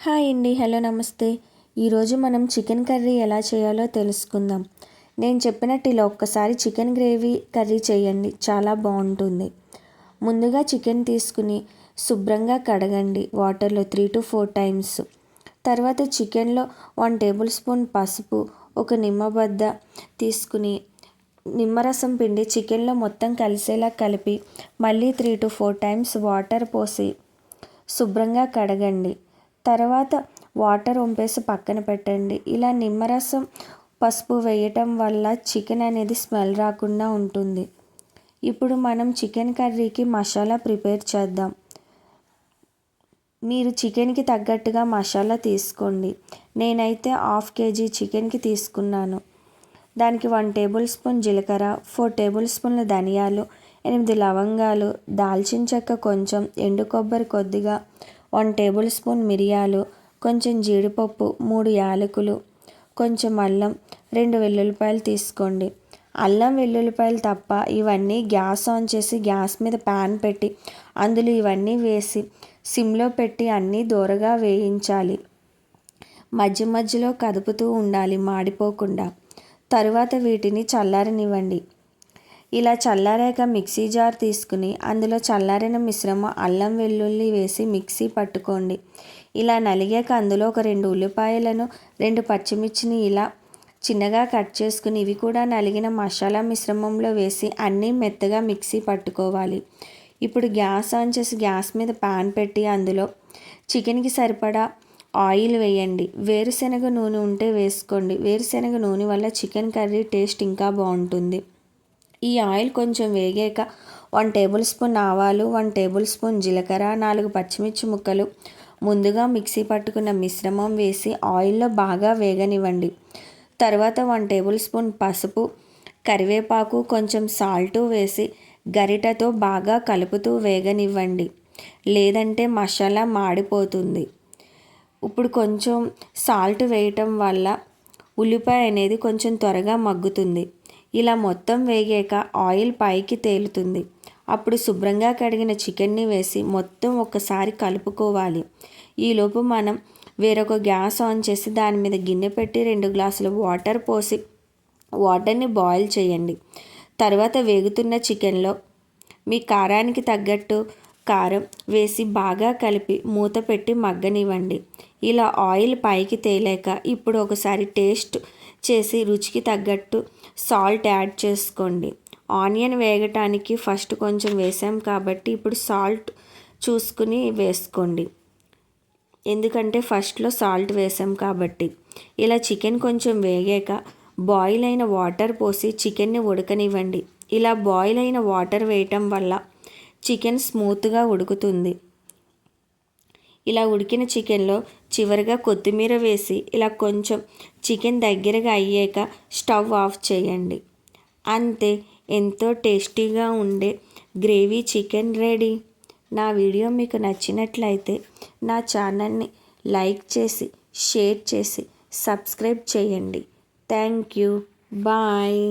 Hi అండి hello నమస్తే. ఈరోజు మనం చికెన్ కర్రీ ఎలా చేయాలో తెలుసుకుందాం. నేను చెప్పినట్టు ఇలా ఒక్కసారి చికెన్ గ్రేవీ కర్రీ చేయండి చాలా బాగుంటుంది. ముందుగా చికెన్ తీసుకుని శుభ్రంగా కడగండి వాటర్లో త్రీ టు ఫోర్ టైమ్స్. తర్వాత చికెన్లో వన్ టేబుల్ స్పూన్ పసుపు ఒక నిమ్మబద్ద తీసుకుని నిమ్మరసం పిండి చికెన్లో మొత్తం కలిసేలా కలిపి మళ్ళీ three two four times water పోసి శుభ్రంగా కడగండి. తర్వాత వాటర్ వంపేసి పక్కన పెట్టండి. ఇలా నిమ్మరసం పసుపు వేయటం వల్ల చికెన్ అనేది స్మెల్ రాకుండా ఉంటుంది. ఇప్పుడు మనం చికెన్ కర్రీకి మసాలా ప్రిపేర్ చేద్దాం. మీరు చికెన్కి తగ్గట్టుగా మసాలా తీసుకోండి. నేనైతే హాఫ్ కేజీ చికెన్కి తీసుకున్నాను. దానికి వన్ టేబుల్ స్పూన్ జీలకర్ర ఫోర్ టేబుల్ స్పూన్ల ధనియాలు ఎనిమిది లవంగాలు దాల్చిన చెక్క కొంచెం ఎండు కొబ్బరి కొద్దిగా వన్ టేబుల్ స్పూన్ మిరియాలు కొంచెం జీడిపప్పు మూడు యాలకులు కొంచెం అల్లం రెండు వెల్లుల్లిపాయలు తీసుకోండి. అల్లం వెల్లుల్లిపాయలు తప్ప ఇవన్నీ గ్యాస్ ఆన్ చేసి గ్యాస్ మీద ప్యాన్ పెట్టి అందులో ఇవన్నీ వేసి సిమ్లో పెట్టి అన్నీ దూరగా వేయించాలి. మధ్య మధ్యలో కదుపుతూ ఉండాలి మాడిపోకుండా. తరువాత వీటిని చల్లారనివ్వండి. ఇలా చల్లారాక మిక్సీ జార్ తీసుకుని అందులో చల్లారిన మిశ్రమం అల్లం వెల్లుల్లి వేసి మిక్సీ పట్టుకోండి. ఇలా నలిగాక అందులో ఒక రెండు ఉల్లిపాయలను రెండు పచ్చిమిర్చిని ఇలా చిన్నగా కట్ చేసుకుని ఇవి కూడా నలిగిన మసాలా మిశ్రమంలో వేసి అన్నీ మెత్తగా మిక్సీ పట్టుకోవాలి. ఇప్పుడు గ్యాస్ ఆన్ చేసి గ్యాస్ మీద పాన్ పెట్టి అందులో చికెన్కి సరిపడా ఆయిల్ వేయండి. వేరుశనగ నూనె ఉంటే వేసుకోండి. వేరుశనగ నూనె వల్ల చికెన్ కర్రీ టేస్ట్ ఇంకా బాగుంటుంది. ఈ ఆయిల్ కొంచెం వేగాక వన్ టేబుల్ స్పూన్ ఆవాలు వన్ టేబుల్ స్పూన్ జీలకర్ర నాలుగు పచ్చిమిర్చి ముక్కలు ముందుగా మిక్సీ పట్టుకున్న మిశ్రమం వేసి ఆయిల్లో బాగా వేగనివ్వండి. తర్వాత వన్ టేబుల్ స్పూన్ పసుపు కరివేపాకు కొంచెం సాల్టు వేసి గరిటతో బాగా కలుపుతూ వేగనివ్వండి. లేదంటే మసాలా మాడిపోతుంది. ఇప్పుడు కొంచెం సాల్ట్ వేయటం వల్ల ఉల్లిపాయ అనేది కొంచెం త్వరగా మగ్గుతుంది. ఇలా మొత్తం వేగాక ఆయిల్ పైకి తేలుతుంది. అప్పుడు శుభ్రంగా కడిగిన చికెన్ని వేసి మొత్తం ఒకసారి కలుపుకోవాలి. ఈలోపు మనం వేరొక గ్యాస్ ఆన్ చేసి దాని మీద గిన్నె పెట్టి రెండు గ్లాసులు వాటర్ పోసి వాటర్ని బాయిల్ చేయండి. తర్వాత వేగుతున్న చికెన్లో మీ కారానికి తగ్గట్టు కారం వేసి బాగా కలిపి మూత పెట్టి మగ్గనివ్వండి. ఇలా ఆయిల్ పైకి తేలాక ఇప్పుడు ఒకసారి టేస్ట్ చేసి రుచికి తగ్గట్టు సాల్ట్ యాడ్ చేసుకోండి. ఆనియన్ వేగటానికి ఫస్ట్ కొంచెం వేసాం కాబట్టి ఇప్పుడు సాల్ట్ చూసుకుని వేసుకోండి. ఎందుకంటే ఫస్ట్లో సాల్ట్ వేసాం కాబట్టి. ఇలా చికెన్ కొంచెం వేగాక బాయిల్ అయిన వాటర్ పోసి చికెన్ని ఉడకనివ్వండి. ఇలా బాయిల్ అయిన వాటర్ వేయటం వల్ల చికెన్ స్మూత్గా ఉడుకుతుంది. ఇలా ఉడికిన చికెన్లో చివరిగా కొత్తిమీర వేసి ఇలా కొంచెం చికెన్ దగ్గరగా అయ్యాక స్టవ్ ఆఫ్ చేయండి. అంతే ఎంతో టేస్టీగా ఉండే గ్రేవీ చికెన్ రెడీ. నా వీడియో మీకు నచ్చినట్లయితే నా ఛానల్ని లైక్ చేసి షేర్ చేసి సబ్స్క్రైబ్ చేయండి. Thank you. బాయ్.